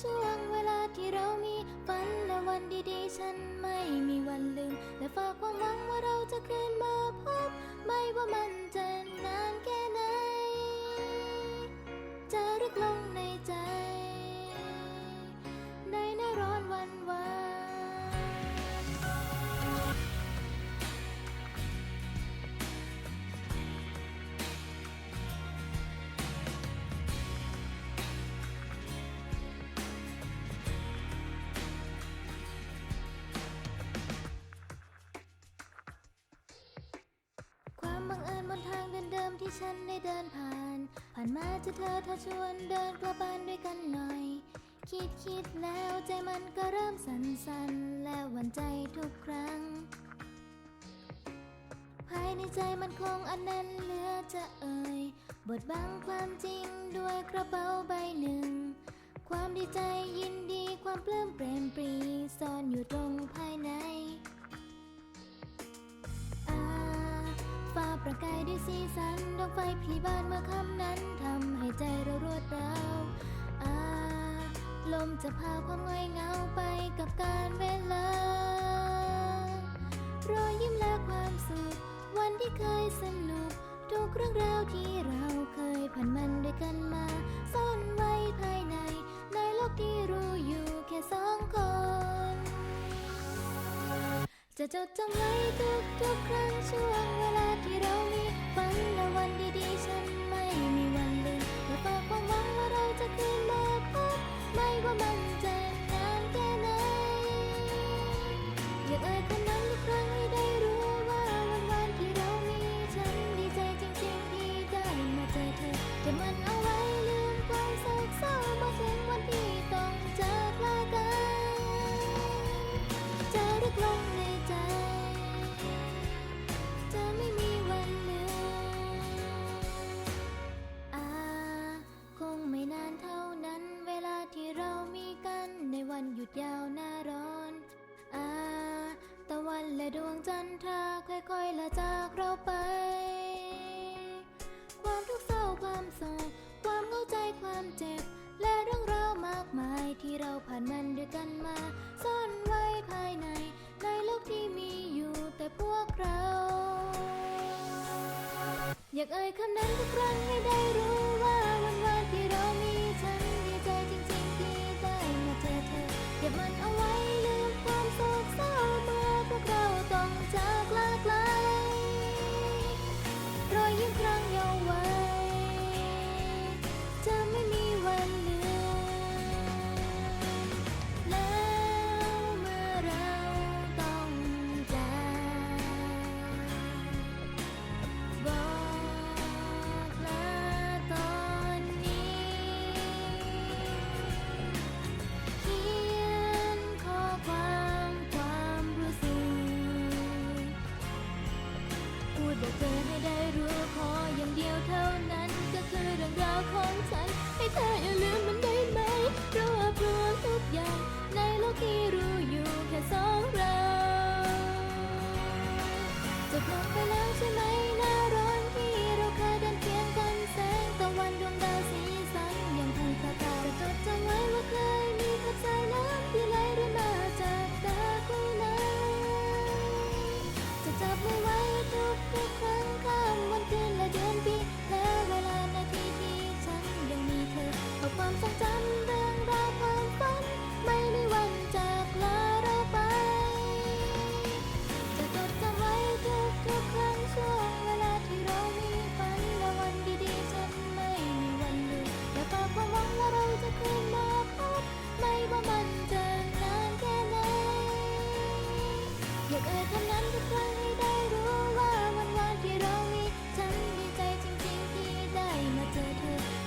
ช่วงเวลาที่เรามีฝันและวันดีๆ ฉันไม่มีวันลืม และฝากความหวังว่าเราจะคืนมาพบ ไม่ว่ามันจะ ที่ฉันได้เดินผ่าน ผ่านมาเจอเธอเธอชวนเดินกลับบ้านด้วยกันหน่อย คิดคิดแล้วใจมันก็เริ่มสั่นๆ และหวั่นใจทุกครั้ง ภายในใจมันคงอันนั้นเหลือจะเอ่ย บทบังความจริงด้วยกระเป๋าใบหนึ่ง ความดีใจยินดีความปลื้มเปรมปรีซ่อนอยู่ตรงภายใน ประกายด้วยสีสันดวงไฟพลีบานเมื่อค่ำนั้นทำให้ใจเรารวดร้าวอาลมจะพาความง่อยเหงาไปกับการเวลารอยยิ้มและความสุขวันที่เคยสนุกทุกเรื่องราวที่เราเคยผ่านมันด้วยกันมาซ่อนไว้ภายใน ในโลกที่รู้อยู่แค่สองคน จะจดจำไว้ทุก ทุกครั้งช่วงเวลาที่เรามีฝันและวันดีๆ ฉันไม่มีวันลืมและฝากความหวังว่าเราจะคืนมาพบไม่ว่ามันจะนานแค่ไหนอยากเอ่ยคำนั้นทุกครั้งให้ได้รู้ว่าวันวันๆที่เรามีฉันดีใจจริงๆที่ได้มาเจอเธอจะมัน และดวงจันทราค่อยๆละจากเราไป ความทุกข์เศร้าความโศกความเข้าใจความเจ็บ และเรื่องราวมากมายที่เราผ่านมันด้วยกันมา ซ่อนไว้ภายใน ในโลกที่มีอยู่แต่พวกเรา อยากเอ่ยคำนั้นทุกครั้งให้ได้รู้ว่าวันๆที่เรา อยากเจอให้ได้รู้ขออย่างเดียวเท่านั้น ก็คือเรื่องราวของฉัน ให้เธออย่าลืมมันได้ไหมเพราะว่าพลวงทุกอย่าง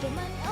man